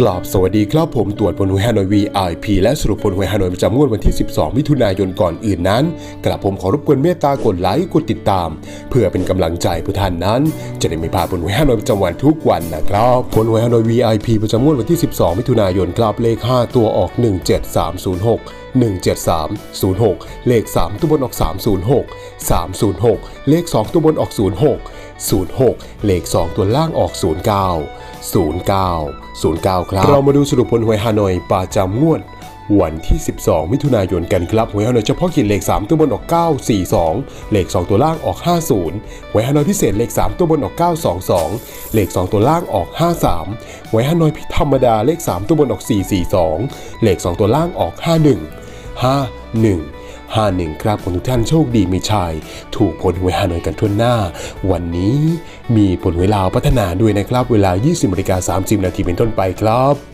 กราบสวัสดีครับผมตรวจผลหวยฮานอย VIP และสรุปผลหวยฮานอยประจำงวดวันที่ 12 มิถุนายนก่อนอื่นนั้นกราบผมขอรบกวนเมตตากดไลค์กดติดตาม เพื่อเป็นกำลังใจเพื่อท่านนั้น จะได้ไม่พลาดผลหวยฮานอยประจำวันทุกวันนะครับผลหวยฮานอย VIP ประจำงวดวันที่ 12 มิถุนายนกรับเลข 5 ตัวออก 17306 17306 เลข 3 ตัวบนออก 306 306 เลข 2 ตัวบนออก 06 06 เลข 2 ตัวล่างออก 09 09 09 ครับ เรามาดูสรุปผลหวยฮานอยประจำงวดวันที่ 12 มิถุนายนกันครับหวยฮานอยเฉพาะกิจเลข 3 ตัวบนออก 942 เลข 2 ตัวล่างออก 50หวยฮานอยพิเศษเลข 3 ตัวบนออก 922 เลข 2 ตัวล่างออก 53หวยฮานอยพิธรรมดาเลข 3 ตัวบนออก 442 เลข 2 ตัวล่างออก 51 51 51 ครับของทุกท่านโชคดีมีชัยถูกผลหวยฮานอยกันทั่วหน้า วันนี้มีผลหวยลาวพัฒนาด้วยนะครับ เวลา 20นาฬิกา30 นาทีเป็นต้นไปครับ